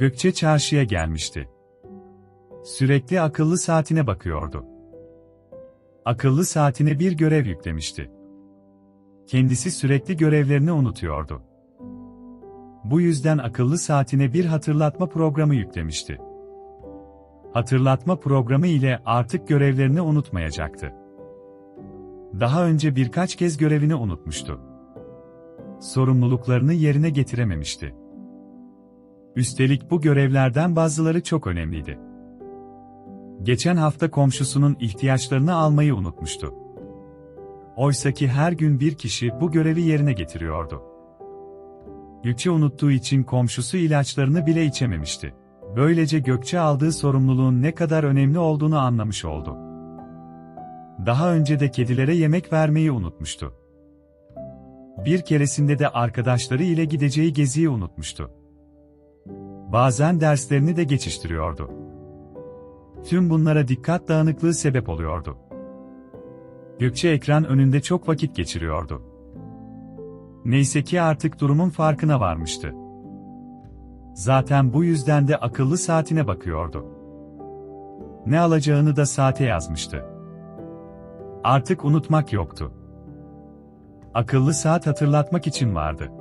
Gökçe çarşıya gelmişti. Sürekli akıllı saatine bakıyordu. Akıllı saatine bir görev yüklemişti. Kendisi sürekli görevlerini unutuyordu. Bu yüzden akıllı saatine bir hatırlatma programı yüklemişti. Hatırlatma programı ile artık görevlerini unutmayacaktı. Daha önce birkaç kez görevini unutmuştu. Sorumluluklarını yerine getirememişti. Üstelik bu görevlerden bazıları çok önemliydi. Geçen hafta komşusunun ihtiyaçlarını almayı unutmuştu. Oysaki her gün bir kişi bu görevi yerine getiriyordu. Gökçe unuttuğu için komşusu ilaçlarını bile içememişti. Böylece Gökçe aldığı sorumluluğun ne kadar önemli olduğunu anlamış oldu. Daha önce de kedilere yemek vermeyi unutmuştu. Bir keresinde de arkadaşları ile gideceği geziyi unutmuştu. Bazen derslerini de geçiştiriyordu. Tüm bunlara dikkat dağınıklığı sebep oluyordu. Gökçe ekran önünde çok vakit geçiriyordu. Neyse ki artık durumun farkına varmıştı. Zaten bu yüzden de akıllı saatine bakıyordu. Ne alacağını da saate yazmıştı. Artık unutmak yoktu. Akıllı saat hatırlatmak için vardı.